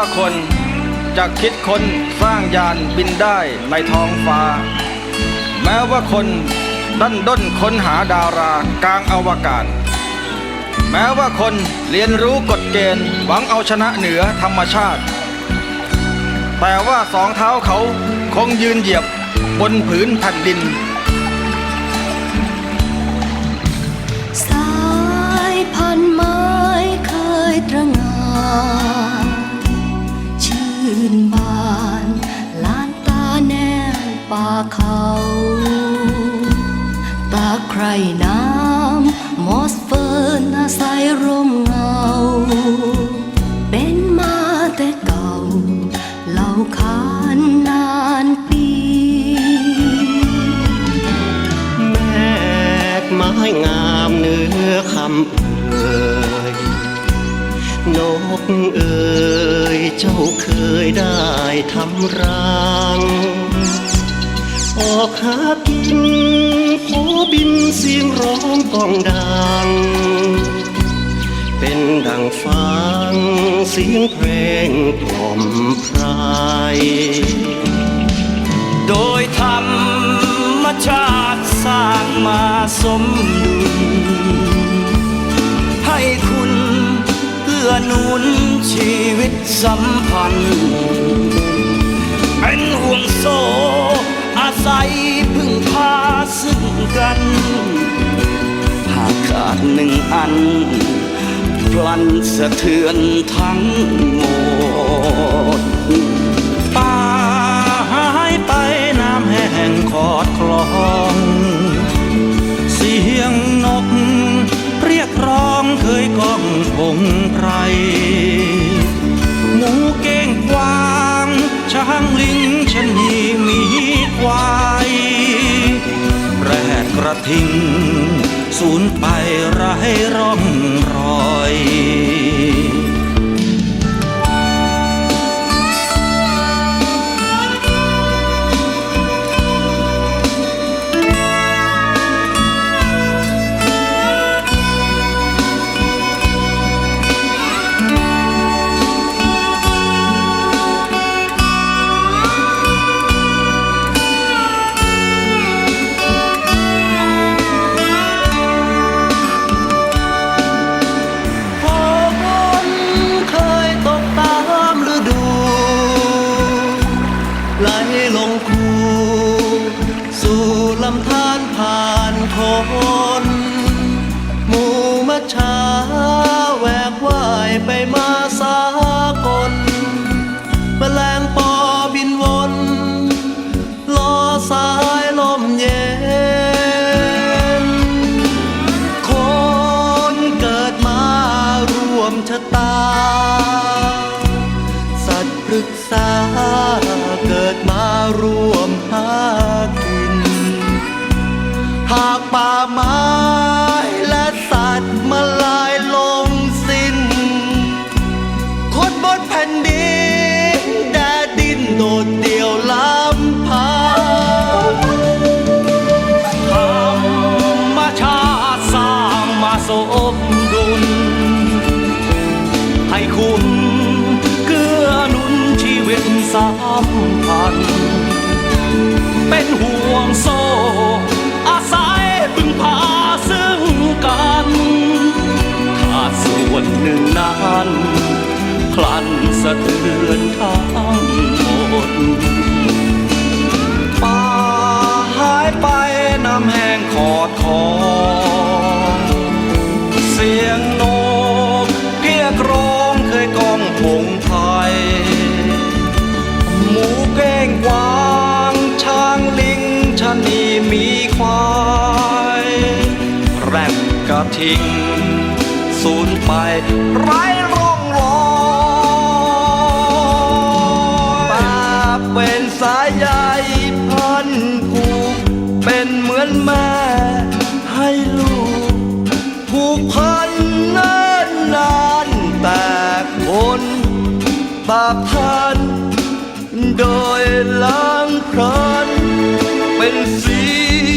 ว่าคนจะคิดคนสร้างยานบินได้ในท้องฟ้า แม้ว่าคนดันด้นค้นหาดารากลางอวกาศ แม้ว่าคนเรียนรู้กฎเกณฑ์หวังเอาชนะเหนือธรรมชาติ แต่ว่าสองเท้าเขาคงยืนเหยียบบนผืนแผ่นดิน รน้ำมอสเฟิร์นอาศัยร่มเงา เป็นมาแต่เก่าเล่าขานนานปี แมกไม้งามเนื้อคำเอ่ยนกเอ่ยเจ้าเคยได้ทำรังออกหากิน บินเสียงร้องกองดัง เป็นดังฟังเสียงเพลงกล่อมไพรโดยธรรมชาติสร้างมาสมดุล ให้คุณเพื่อหนุนชีวิตสัมพันธ์ เป็นห่วงโซ่ อาศัยพึ่งพาซึ่งกัน หากขาดหนึ่งอันพลันสะเทือนทั้งหมดป่าหายไปน้ำแห้งขอดคลอง เสียงนก เรียกร้องเคยก้องพงไพรหมูเก้งกวาง ช้างลิงชนี วายแรดกระทิงสูญไปไร้ร่องร ให้คุณเกื้อหนุนชีวิตสัมพัน เป็นห่วงโซ่อาศัยพึ่งพาซึ่งกันขาดส่วนหนึ่งนั้นคลันสะเทือนทั้งหมดป่าหายไปน้ำแห้งขอ ระทิ้งสูญไปไร้ร่องรอยป่าเป็นสายใยพันผูกเป็นเหมือนแม่ให้ลูกผูกพันเนิ่นนานแต่คนบาปทันโดยล้างพรันเป็นเสี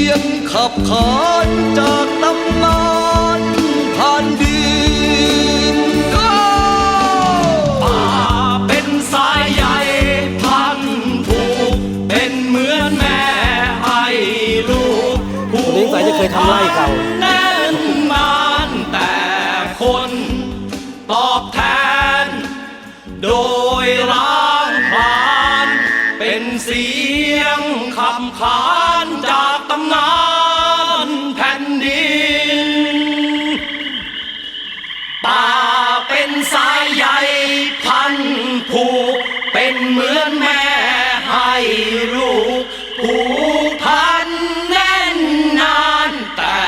ยงขับขานจากตำนาน ยงคำขานจากตำนานแผ่นดิน ป่าเป็นสายใยพันผูกเป็นเหมือนแม่ให้ลูกผูกพันแน่นนานแต่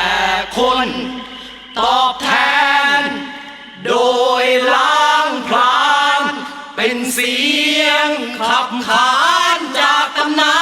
คนตอบแทน โดยล้างพลางเป็นเสียงขับขาน